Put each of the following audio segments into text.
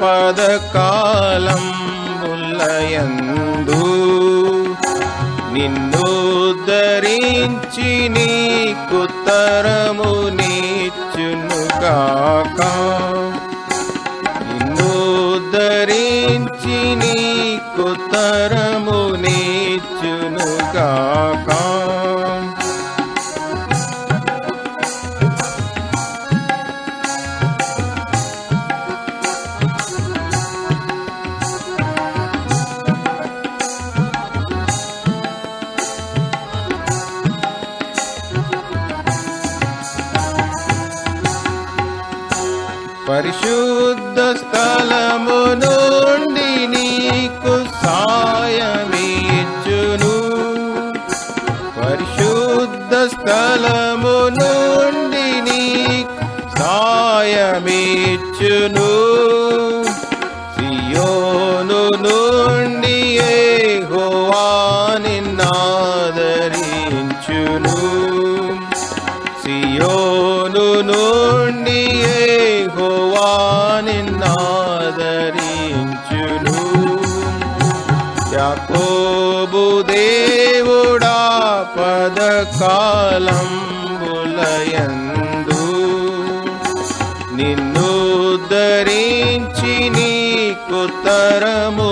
పదకాలం ముల్లయందు నిన్ను ధరించి నీకు తరము నీచునుగాక పరిశుద్ధ స్థలము నుండి నీకు సాయమిచ్చును. పరిశుద్ధ స్థలము నుండి నీకు సాయమిచ్చును. ప్రభుదేవుడా దేవుడా పదకాలంబులయందు నిన్నుద్ధరించి నీకు తరము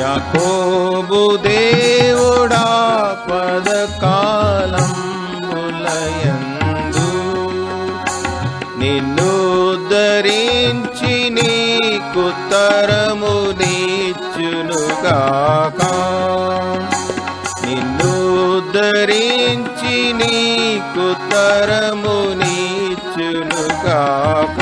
యాకోబు దేవుడా పదకాలం ములయందు నిన్ను ధరించి నీకు తరము నీచునుగాక. నిన్ను ధరించి నీకు తరము నీచునుగాక.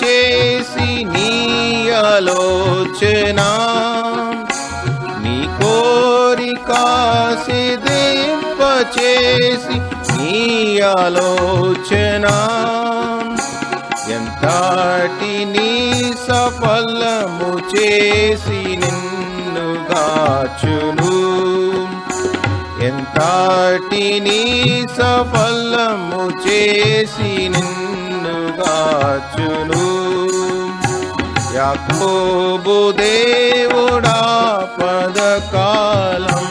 చేసి నీ ఆలోచన నీ కోరిక సిదింపచేసి నీ ఆలోచన. ఎంతటి నీ సఫలము చేసి నిన్ను గాచును ఎంతటి నీ సఫలము చేసి నిన్ను గాచును యాకోబు దేవుడా పదకాలం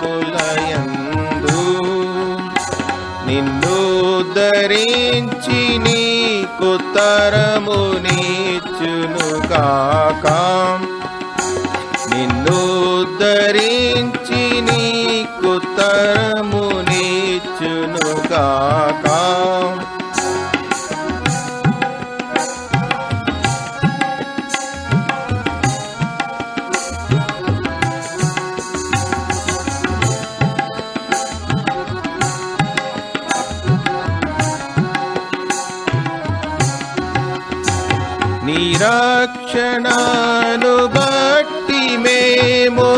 బులయందు నిన్ను ధరించి నీకు తరము నీచును నీచునుగాక నిన్ను ధరించి నీకు తరము నీచునుగాక నిరక్షణను रक्षणानुभक्ति मे मो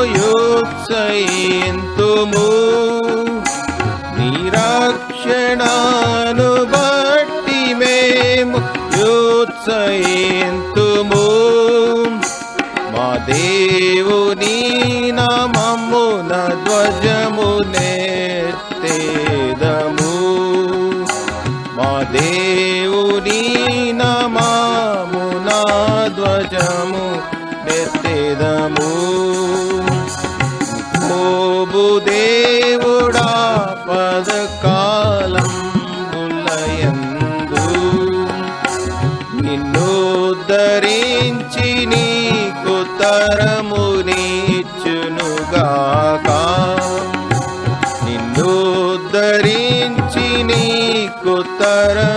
निरक्षणानुभक्ति मे मोयोत्सयन्तु मो मे నెత్తేదము ఓబు దేవుడా పదకాలం బులయందు నిన్ను ధరించి నీకు తరమునిచ్చునుగాక నిన్ను ధరించి నీకు తరమునిచ్చునుగాక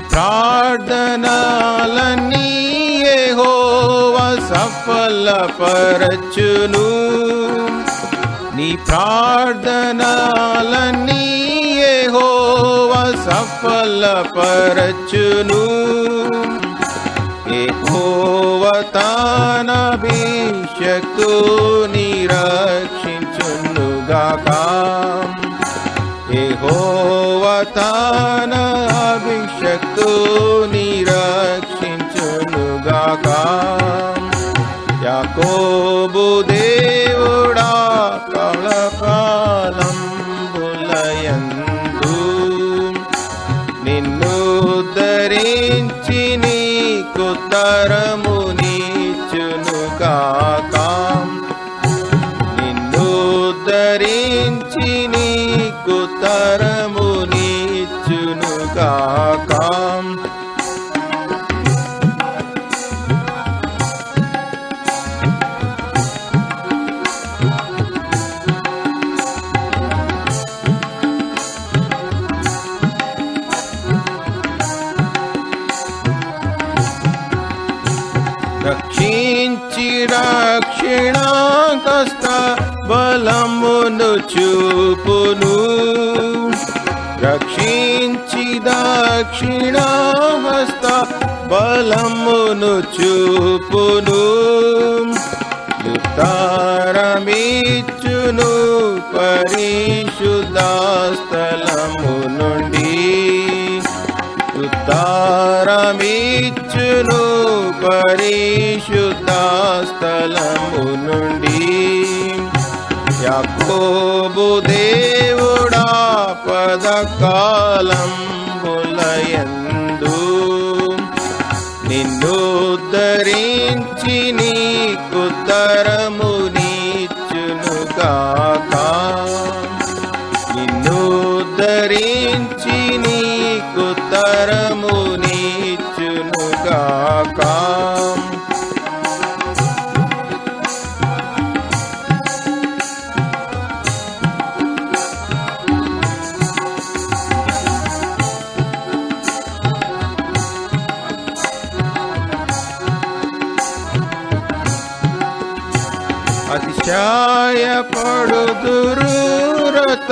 ప్రార్థనలన్నీ యెహోవ సఫలపరచును. నీ ప్రార్థనలన్నీ యెహోవ సఫలపరచును. యెహోవ తానభిషక్తు నిరక్షించునుగాక యెహోవ అవతాన అభిషక్తు నిరక్షించునుగాక. యాకోబు దేవుడా కళకాలం బులయందు నిన్ను ధరించి నీకు తరమునిచ్చునుగాక బలమును చూపును రక్షించి దక్షిణహస్త బలమును చూపును యుతారమిచ్చును పరిశుద్ధాస్థలము నుండి ఉత్తారమిచ్చును పరిశుద్ధాస్థలము నుండి యాకోబు దేవుడా పదకాలం బులయందు నిన్ను నీకు తరం అతిశయపడుదురు రత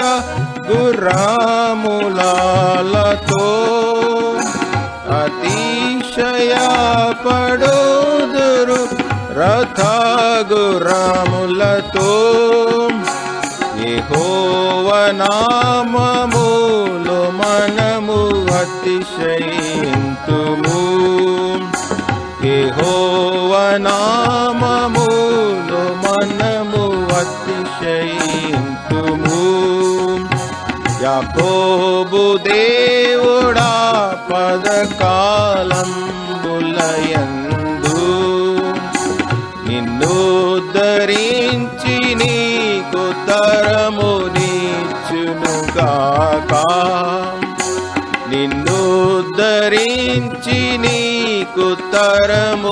గుర్రాములాలతో అతిశయపడుదురు రథ గుర్రాములతో యెహోవ నామములో మనము అతిశయింతుము యెహోవ యాకోబు దేవుడా పదకాలం బులయందు నిన్ను ధరించి నీకు తరమునిచ్చునుగాక నిన్ను ధరించి నీకు తరమునిచ్చునుగాక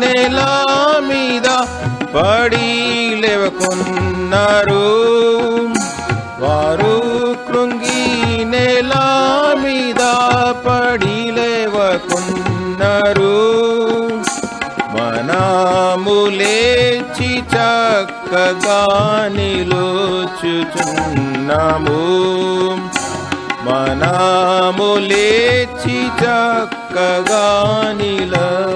నేల మీద పడి లేవకున్నారు వారు కృంగి నేల మీద పడి లేవకున్నారు మనము లేచి చక్కగా నిలుచుచున్నాము మనము లేచి చక్కగా నిలుచుచున్నాము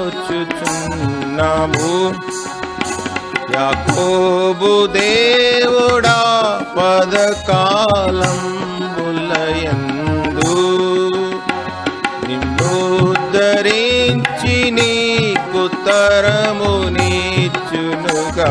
యాకోబు దేవుడా పదకాలం బులయందు నిన్నుద్ధరించి నీకు తరము నీచునుగాకా.